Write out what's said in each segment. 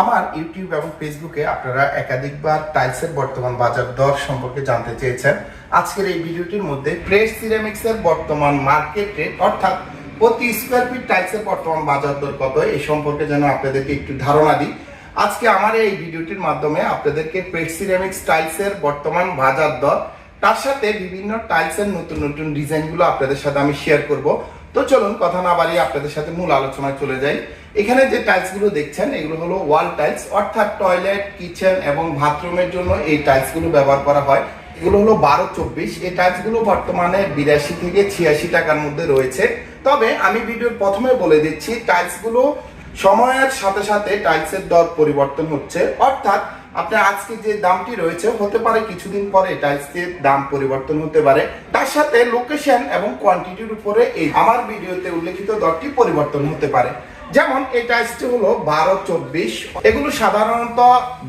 আমার ইউটিউব এবং ফেসবুকে আপনারা একাধিকবার টাইলসের বর্তমান বাজার দর সম্পর্কে জানতে চেয়েছেন। আজকের এই ভিডিওটির মধ্যে ফ্রেশ সিরামিক্সের বর্তমান মার্কেট রেট অর্থাৎ প্রতি স্কোয়ার ফিট টাইলসের বর্তমান বাজার দর কত, এই সম্পর্কে যেন আপনাদেরকে একটু ধারণা দিই। আজকে আমার এই ভিডিওটির মাধ্যমে আপনাদেরকে ফ্রেশ সিরামিক্স টাইলসের বর্তমান বাজার দর, তার সাথে বিভিন্ন টাইলসের নতুন নতুন ডিজাইনগুলো আপনাদের সাথে আমি শেয়ার করব। তো চলুন, কথা না বাড়িয়ে আপনাদের সাথে মূল আলোচনায় চলে যাই। এখানে যে টাইলসগুলো দেখছেন, এগুলো হলো ওয়াল টাইলস অর্থাৎ টয়লেট কিচেন এবং বাথরুমের জন্য এই টাইলসগুলো ব্যবহার করা হয়। এগুলো হলো বারো চব্বিশ। এই টাইলসগুলো বর্তমানে বিরাশি থেকে ছিয়াশি টাকার মধ্যে রয়েছে। তবে আমি ভিডিওর প্রথমে বলে দিচ্ছি টাইলসগুলো সময়ের সাথে সাথে টাইলসের দর পরিবর্তন হচ্ছে। অর্থাৎ আপনার আজকে যে দামটি রয়েছে, হতে পারে কিছুদিন পরে টাইলসের দাম পরিবর্তন হতে পারে। তার সাথে লোকেশন এবং কোয়ান্টিটির উপরে এই আমার ভিডিওতে উল্লেখিত দরটি পরিবর্তন হতে পারে। যেমন এই টাইলসটি হলো বারো, চব্বিশ। এগুলো সাধারণত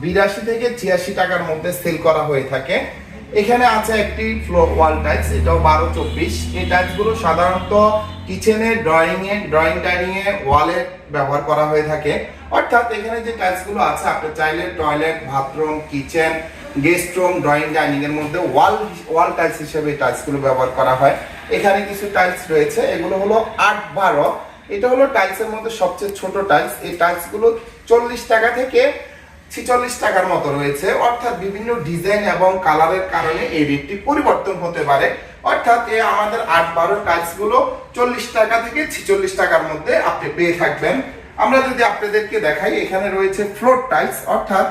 বিরাশি থেকে ছিয়াশি টাকার মধ্যে সেল করা হয়ে থাকে। এখানে আছে একটি ফ্লোর ওয়াল টাইলস এটাও বারো, চব্বিশ। এই টাইলসগুলো সাধারণত কিচেনে ড্রয়িং এ ড্রয়িং ডাইনিং এ ওয়ালে ব্যবহার করা হয়ে থাকে। অর্থাৎ এখানে যে টাইলসগুলো আছে, আপনি চাইলে toilet bathroom kitchen guest room drawing dining এর মধ্যে ওয়াল ওয়াল টাইলস হিসেবে এই টাইলসগুলো ব্যবহার করা হয়। এখানে কিছু টাইলস রয়েছে, এগুলো হলো আট, বারো। এটা হলো টাইলসের মধ্যে সবচেয়ে ছোট টাইলস এই টাইলসগুলো চল্লিশ টাকা থেকে ছিচল্লিশ টাকার মতো রয়েছে। অর্থাৎ বিভিন্ন ডিজাইন এবং কালারের কারণে এই রেটটি পরিবর্তন হতে পারে। অর্থাৎ এ আমাদের আট বারো টাইলসগুলো চল্লিশ টাকা থেকে ছিচল্লিশ টাকার মধ্যে আপনি পেয়ে থাকবেন। আমরা যদি আপনাদেরকে দেখাই, এখানে রয়েছে ফ্লোর টাইলস অর্থাৎ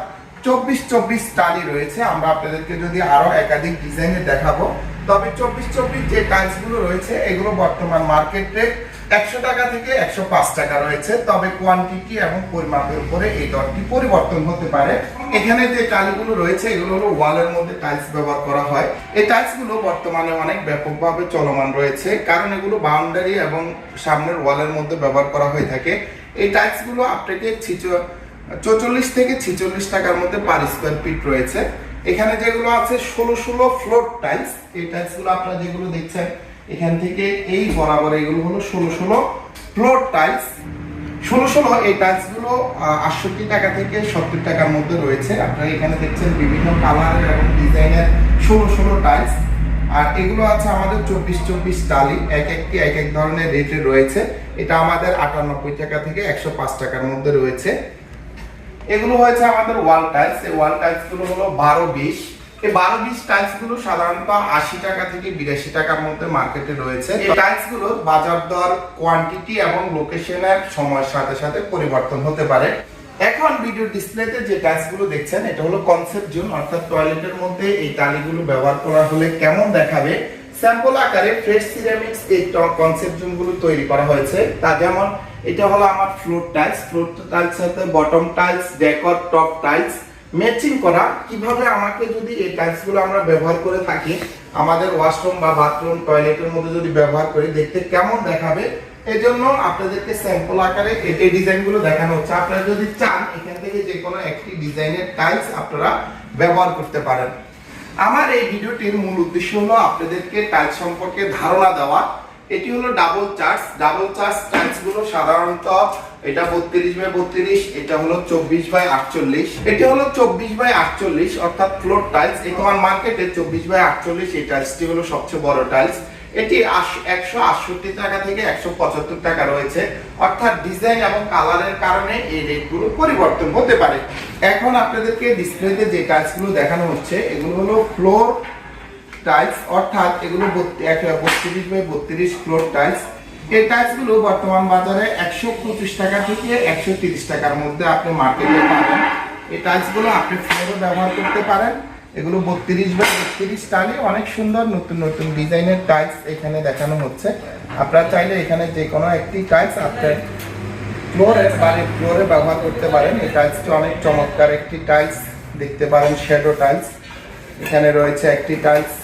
চব্বিশ চব্বিশ টালি রয়েছে। আমরা আপনাদেরকে যদি আরও একাধিক ডিজাইনে দেখাবো। তবে চব্বিশ চব্বিশ যে টাইলসগুলো রয়েছে, এগুলো বর্তমান মার্কেট রেট একশো টাকা থেকে একশো পাঁচ টাকা রয়েছে, তবে কোয়ান্টিটি এবং পরিমাপের উপরে এই দরটি পরিবর্তন হতে পারে। এখানে যে টাইলগুলো রয়েছে, এগুলো হলো ওয়ালের মধ্যে টাইলস ব্যবহার করা হয়। এই টাইলসগুলো বর্তমানে অনেক ব্যাপকভাবে চলমান রয়েছে, কারণ এগুলো বাউন্ডারি এবং সামনের ওয়ালের মধ্যে ব্যবহার করা হয়ে থাকে। এই টাইলসগুলো আপনাকে আপনাকে চৌচল্লিশ থেকে ছিচল্লিশ টাকার মধ্যে পার স্কোয়ার ফিট রয়েছে। এখানে যেগুলো আছে, ষোলো ষোলো ফ্লোর টাইলস এই টাইলসগুলো আপনারা যেগুলো দেখছেন এখান থেকে এই বরাবর এগুলো হলো ষোলো ষোলো ফ্লোর টাইলস ষোলো ষোলো, এই টাইলসগুলো আটষট্টি টাকা থেকে সত্তর টাকার মধ্যে রয়েছে। আপনারা এখানে দেখছেন বিভিন্ন কালারের এবং ডিজাইনের ষোলো ষোলো টাইলস আর এগুলো আছে আমাদের চব্বিশ চব্বিশ টালি। এক একটি, এক এক ধরনের রেটে রয়েছে। এটা আমাদের আটানব্বই টাকা থেকে একশো পাঁচ টাকার মধ্যে রয়েছে। এগুলো হয়েছে আমাদের ওয়াল টাইলস এই ওয়াল টাইলসগুলো হলো বারো বিশ। এই বারো বিশ টাইলসগুলো সাধারণত আশি টাকা থেকে বিরাশি টাকার মধ্যে মার্কেটে রয়েছে। এই টাইলসগুলোর বাজার দর কোয়ান্টিটি এবং লোকেশনের সময়ের সাথে সাথে পরিবর্তন হতে পারে। এখন ভিডিও ডিসপ্লেতে যে গুলো দেখছেন, এটা হলো কনসেপ্ট জোন অর্থাৎ টয়লেটের মধ্যে এই টালিগুলো ব্যবহার করা হলে কেমন দেখাবে? স্যাম্পল আকারে ফ্রেশ সিরামিক্স এই কনসেপ্ট জোনগুলো তৈরি করা হয়েছে। তা যেমন, এটা হলো আমার ফ্লোর টাইলস ফ্লোর টাইলস সাথে bottom tiles decor top tiles matching করা, কীভাবে আমাকে যদি এই টাইলসগুলো আমরা ব্যবহার করে থাকি, আমাদের ওয়াশরুম বা বাথরুম টয়লেটের মধ্যে যদি ব্যবহার করি, দেখতে কেমন দেখাবে? এই জন্য আপনাদেরকে স্যাম্পল আকারে এই- এই ডিজাইনগুলো দেখানো হচ্ছে, আপনারা যদি চান, এখান থেকে যে কোনো একটি ডিজাইনের টাইলস আপনারা ব্যবহার করতে পারেন। আমার এই ভিডিওটির মূল উদ্দেশ্য হলো আপনাদেরকে টাইলস সম্পর্কে ধারণা দেওয়া এটি হলো ডাবল চার্জ ডাবল চার্জ টাইলসগুলো সাধারণত এটা বত্রিশ বাই বত্রিশ, এটা হলো চব্বিশ বাই আটচল্লিশ। এটি হলো চব্বিশ বাই আটচল্লিশ, অর্থাৎ ফ্লোর টাইলস তোমার মার্কেটে চব্বিশ বাই আটচল্লিশ, এই টাইলসটি হলো সবচেয়ে বড় টাইলস এটি একশো আটষট্টি টাকা থেকে একশো পঁচাত্তর টাকা রয়েছে। অর্থাৎ ডিজাইন এবং কালারের কারণে এই রেটগুলো পরিবর্তন হতে পারে। এখন আপনাদেরকে ডিসপ্লেতে যে টাইলসগুলো দেখানো হচ্ছে, এগুলো হলো ফ্লোর টাইলস অর্থাৎ এগুলো বত্রিশ বাই বত্রিশ ফ্লোর টাইলস এই টাইলসগুলো বর্তমান বাজারে একশো পঁচিশ টাকা থেকে একশো তিরিশ টাকার মধ্যে আপনি মার্কেটে পাবেন। এই টাইলসগুলো আপনি ফ্লোরে ব্যবহার করতে পারেন। এগুলো বত্রিশ বাই বত্রিশ টাইলে অনেক সুন্দর নতুন নতুন ডিজাইনের টাইলস এখানে দেখানো হচ্ছে। আপনারা চাইলে এখানে যে কোনো একটি টাইলস আপনার ফ্লোরে বাড়ির ফ্লোরে ব্যবহার করতে পারেন। এই টাইলসটি অনেক চমৎকার একটি টাইলস দেখতে পারেন শ্যাডো টাইলস এখানে রয়েছে একটি টাইলস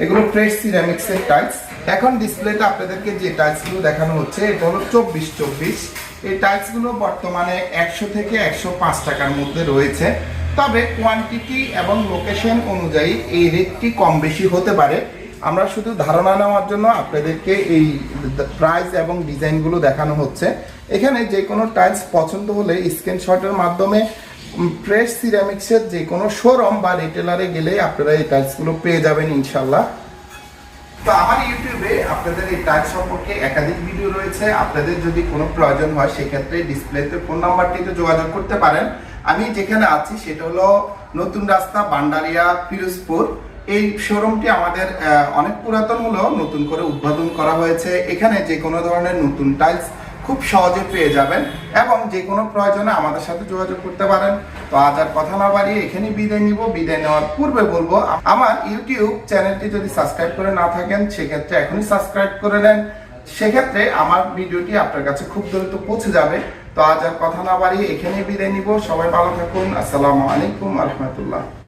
এগুলো ফ্রেশ সিরামিক্সের টাইলস এখন ডিসপ্লেতে আপনাদেরকে যে টাইলসগুলো দেখানো হচ্ছে, এটা হলো চব্বিশ চব্বিশ। এই টাইলসগুলো বর্তমানে একশো থেকে একশো পাঁচ টাকার মধ্যে রয়েছে। তবে কোয়ান্টিটি এবং লোকেশন অনুযায়ী এই রেটটি কম বেশি হতে পারে, আমরা শুধু ধারণা নেওয়ার জন্য আপনাদেরকে এই প্রাইস এবং ডিজাইনগুলো দেখানো হচ্ছে। এখানে যে কোনো টাইলস পছন্দ হলে স্ক্রিনশটের মাধ্যমে ফ্রেশ সিরামিক্সের যে কোনো শোরুম বা রিটেলারে গেলে আপনারা এই টাইলসগুলো পেয়ে যাবেন ইনশাল্লাহ তো আমার ইউটিউবে আপনাদের এই টাইপ সম্পর্কে একাধিক ভিডিও রয়েছে। আপনাদের যদি কোনো প্রয়োজন হয়, সেক্ষেত্রে ডিসপ্লেতে ফোন নাম্বারটিতে যোগাযোগ করতে পারেন। আমি যেখানে আছি, সেটা হলো নতুন রাস্তা বান্ডারিয়া ফিরোজপুর এই শোরুমটি আমাদের অনেক পুরাতন হলেও নতুন করে উদ্বোধন করা হয়েছে। এখানে যে কোনো ধরনের নতুন টাইলস খুব সহজে পেয়ে যাবেন এবং যে কোনো প্রয়োজনে আমাদের সাথে যোগাযোগ করতে পারেন। তো আজ আর কথা না বাড়িয়ে এখানে বিদায় নিব। বিদায় নেওয়ার পূর্বে বলব, আমার ইউটিউব চ্যানেলটি যদি সাবস্ক্রাইব করে না থাকেন, সেক্ষেত্রে এখনই সাবস্ক্রাইব করে নেন। সেক্ষেত্রে আমার ভিডিওটি আপনার কাছে খুব দ্রুত পৌঁছে যাবে। তো আজ আর কথা না বাড়িয়ে এখানেই বিদায় নিব। সবাই ভালো থাকুন। আসসালামু আলাইকুম রহমতুল্লাহ।